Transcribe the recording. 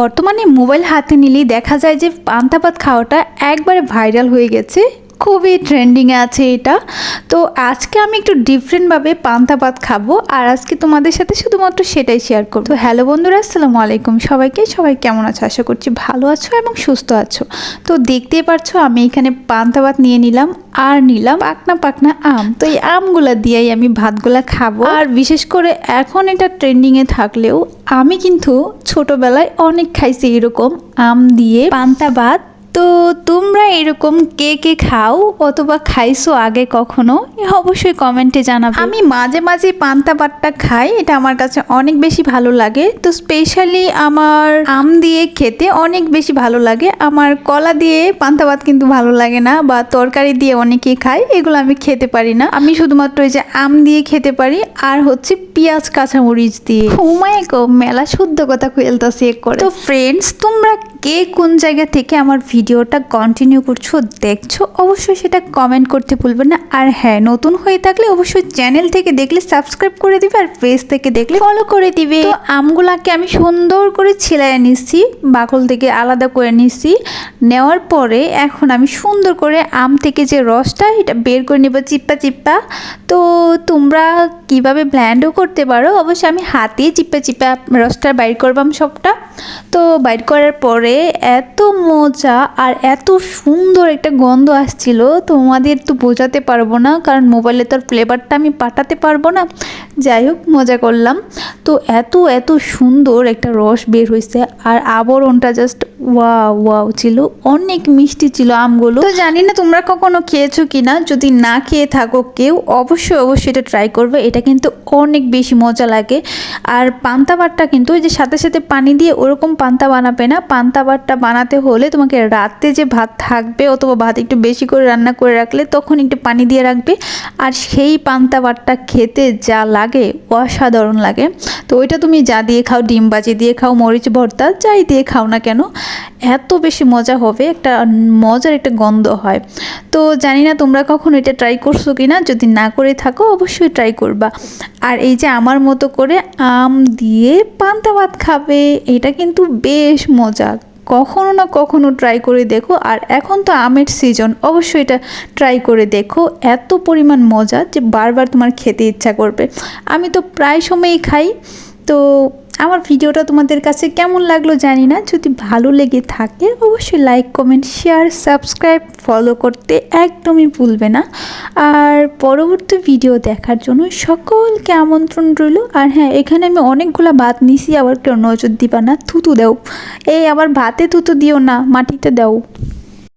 বর্তমানে মোবাইল হাতে নিলেই দেখা যায় যে পান্তা ভাত খাওয়াটা একবারে ভাইরাল হয়ে গেছে। খুবই ট্রেন্ডিংয়ে আছে এটা। তো আজকে আমি একটু ডিফারেন্টভাবে পান্তা ভাত খাব আর আজকে তোমাদের সাথে শুধুমাত্র সেটাই শেয়ার করব। তো হ্যালো বন্ধুরা, আসসালামু আলাইকুম সবাইকে। সবাই কেমন আছো? আশা করছি ভালো আছো এবং সুস্থ আছো। তো দেখতেই পারছ, আমি এখানে পান্তা ভাত নিয়ে নিলাম, আর নিলাম পাকনা পাকনা আম। তো এই আমগুলা দিয়েই আমি ভাতগুলা খাব। আর বিশেষ করে এখন এটা ট্রেন্ডিংয়ে থাকলেও আমি কিন্তু ছোটবেলায় অনেক খাইছি এরকম আম দিয়ে পান্তা ভাত। তো তোমরা এরকম কে কে খাও অথবা খাইছো আগে কখনো অবশ্যই কমেন্টে জানাবে। আমি মাঝে মাঝে পান্তা ভাতটা খাই এটা আমার কাছে অনেক বেশি ভালো লাগে। তো স্পেশালি আমার আম দিয়ে খেতে অনেক বেশি ভালো লাগে। আমার কলা দিয়ে পান্তা ভাত কিন্তু ভালো লাগে না বা তরকারি দিয়ে অনেকে খায় এগুলো আমি খেতে পারি না। আমি শুধুমাত্র ওই যে আম দিয়ে খেতে পারি আর হচ্ছে পেঁয়াজ কাঁচামরিচ দিয়ে। হুমায় গো মেলা শুদ্ধ কথা খুলতেছি এক করে। তো ফ্রেন্ডস তোমরা কে কোন জায়গা থেকে আমার ভিডিওটা কন্টিনিউ করছ, দেখছ, অবশ্যই সেটা কমেন্ট করতে ভুলবে না। আর হ্যাঁ নতুন হয়ে থাকলে অবশ্যই চ্যানেল থেকে দেখলে সাবস্ক্রাইব করে দিবে আর পেজ থেকে দেখলে ফলো করে দিবে। তো আমগুলাকে আমি সুন্দর করে ছিলাই নিচ্ছি বাকল থেকে আলাদা করে নিচ্ছি নেওয়ার পরে এখন আমি সুন্দর করে আম থেকে যে রসটা, এটা বের করে নেব চিপ্পা চিপ্পা তো তোমরা কীভাবে ব্ল্যান্ডও করতে পারো, অবশ্যই আমি হাতে চিপ্পা চিপ্পা রসটা বাইর করবাম সবটা। তো বাইর করার পরে এত মজা আর এত সুন্দর একটা গন্ধ আসছিল, তোমাদের তো বোঝাতে পারব না, কারণ মোবাইলে তো আর ফ্লেভারটা আমি পাঠাতে পারব না। যাই হোক, মজা করলাম। তো এত এত সুন্দর একটা রস বের হয়েছে আর আবরণটা জাস্ট ওয়া ওয়াও ছিল। অনেক মিষ্টি ছিল আমগুলো। তো জানি না তোমরা কখনো খেয়েছো কি না যদি না খেয়ে থাকো কেউ, অবশ্যই অবশ্যই এটা ট্রাই করবে। এটা কিন্তু অনেক বেশি মজা লাগে। আর পান্তা ভাতটা কিন্তু ওই যে সাথে সাথে পানি দিয়ে ওরকম পান্তা বানাবে না। পান্তা ভাতটা বানাতে হলে তোমাকে রাতে যে ভাত থাকবে অথবা ভাত একটু বেশি করে রান্না করে রাখলে তখন একটু পানি দিয়ে রাখবে। আর সেই পান্তা ভাতটা খেতে যা লাগে, অসাধারণ লাগে। তো ওইটা তুমি যা দিয়ে খাও, ডিম বাজি দিয়ে খাও, মরিচ ভর্তা, যাই দিয়ে খাও না কেন, এত বেশি মজা হবে, একটা মজার একটা গন্ধ হয়। তো জানি না তোমরা কখন এটা ট্রাই করছ কি না যদি না করে থাকো অবশ্যই ট্রাই করবা। আর এই যে আমার মতো করে আম দিয়ে পান্তা ভাত খাবে, এটা কিন্তু বেশ মজা। কখনো না কখনো ট্রাই করে দেখো। আর এখন তো আমের সিজন অবশ্যই এটা ট্রাই করে দেখো। এত পরিমাণ মজা যে বারবার তোমার খেতে ইচ্ছা করবে। আমি তো প্রায় সময়ই খাই। তো আমার ভিডিওটা তোমাদের কাছে কেমন লাগল জানি না। যদি ভালো লেগে থাকে, অবশ্যই like comment share subscribe follow করতে একদমই ভুলবে না। আর পরবর্তী ভিডিও দেখার জন্য সকলকে আমন্ত্রণ রইল। আর হ্যাঁ এখানে আমি অনেকগুলো ভাত নিছি, আবার কেউ নজর দিবা না, থুতু দেও। এই, আবার ভাতে থুতু দিও না, মাটিতে দাও।